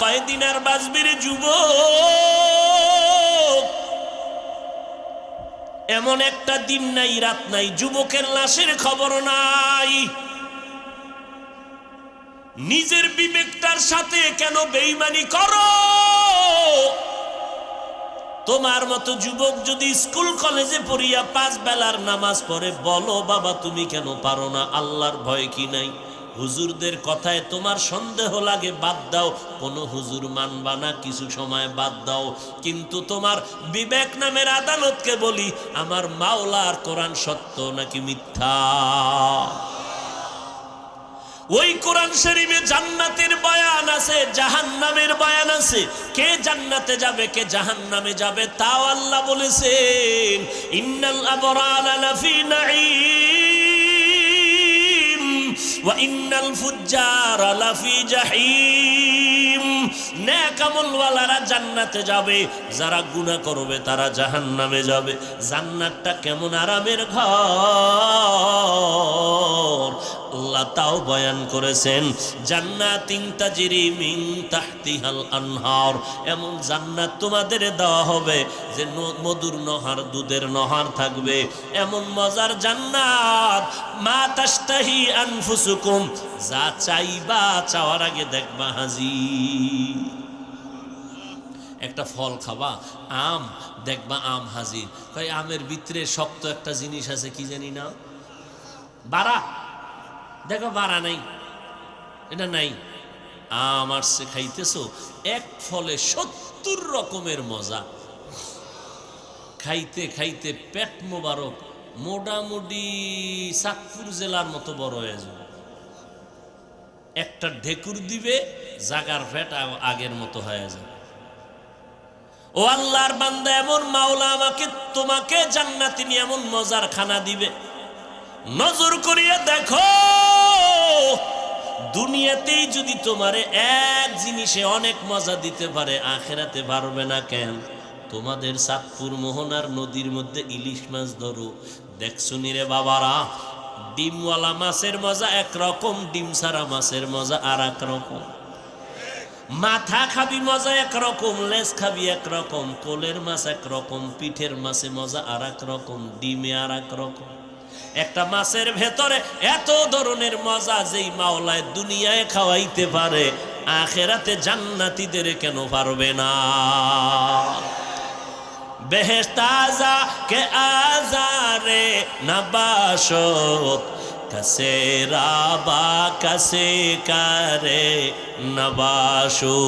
কয়দিন আর বাজবির যুব এমন একটা দিন নাই, রাত নাই, যুবকের লাশের খবর নাই। নিজের বিবেকটার সাথে কেন বেইমানি করো? তোমার মতো যুবক যদি স্কুল, কলেজে পড়িয়া পাঁচ বেলার নামাজ পড়ে, বলো, বাবা, তুমি কেন পারো না? আল্লাহর ভয় কি নাই? হুজুরদের কথায় তোমার সন্দেহ লাগে, বাদ দাও। কোনো হুজুর মানবা না, কিছু সময় বাদ দাও। কিন্তু তোমার বিবেক নামের আদালতকে বলি, আমার মাওলার কোরআন সত্য নাকি মিথ্যা? ওই কোরআন শরীফে জান্নাতের বয়ান আছে, জাহান্নামের বয়ান আছে। কে জান্নাতে যাবে, কে জাহান্নামে যাবে, তাও আল্লাহ বলেছেন, ইন্নাল আবরারা লাফি নাঈম। ইন্নাল ফুজ্জারা জান্নাতে যাবে যারা গুনাহ করবে তারা জাহান্নামে যাবে। জান্নাতটা কেমন আরামের ঘর। আল্লাহ বয়ান করেছেন জান্নাতিন তাজরি মিন তাহতিহাল আনহার। এমন জান্নাত তোমাদের দেওয়া হবে যে মধুর নহর, দুধের নহর থাকবে। এমন মজার জান্নাত, মা তাস্তাহি আনফুসুকুম, যা চাইবা চাওয়ার আগে দেখবা হাজি একটা ফল খাবা, আম, দেখবা আম হাজির। কই আমের ভিতরে শক্ত একটা জিনিস আছে, কি জানি না? বাড়া দেখো, বাড়া নাই, এটা নাই। আম আসছে খাইতেছো এক ফলে সত্তর রকমের মজা। খাইতে খাইতে পেট মোবারক, মোটামুটি চাঁদপুর জেলার মতো বড় হয়ে যাবে। একটা ঢেকুর দিবে, জাগার ফ্যাট আগের মতো হয়ে যাবে। ও আল্লাহর বান্দা, এমন মাওলা আমাকে, তোমাকে জান্নাতি নিয়ে এমন মজার খানা দিবে। নজর করিয়া দেখো যদি তোমারে এক জিনিসে অনেক মজা দিতে পারে, আখেরাতে পারবে না কেন? তোমাদের সাতপুর মোহনার নদীর মধ্যে ইলিশ মাছ ধরো। দেখছ রে বাবারা? ডিমওয়ালা মাছের মজা একরকম, ডিম সারা মাছের মজা আর এক রকম। মাথা খাবি মজা একরকম, লেজ খাবি একরকম, কোলের মাছ একরকম, পিঠের মাছে মজা আর এক রকম, ডিমে আর এক রকম। একটা মাছের ভেতরে এত ধরনের মজা যেই মাওলায় দুনিয়ায় খাওয়াইতে পারে, আখেরাতে জান্নাতিদের কেন পারবে না? বেহেস্তাজা কে আজারে নবাসত কসে রাবা কসে করে নবাসো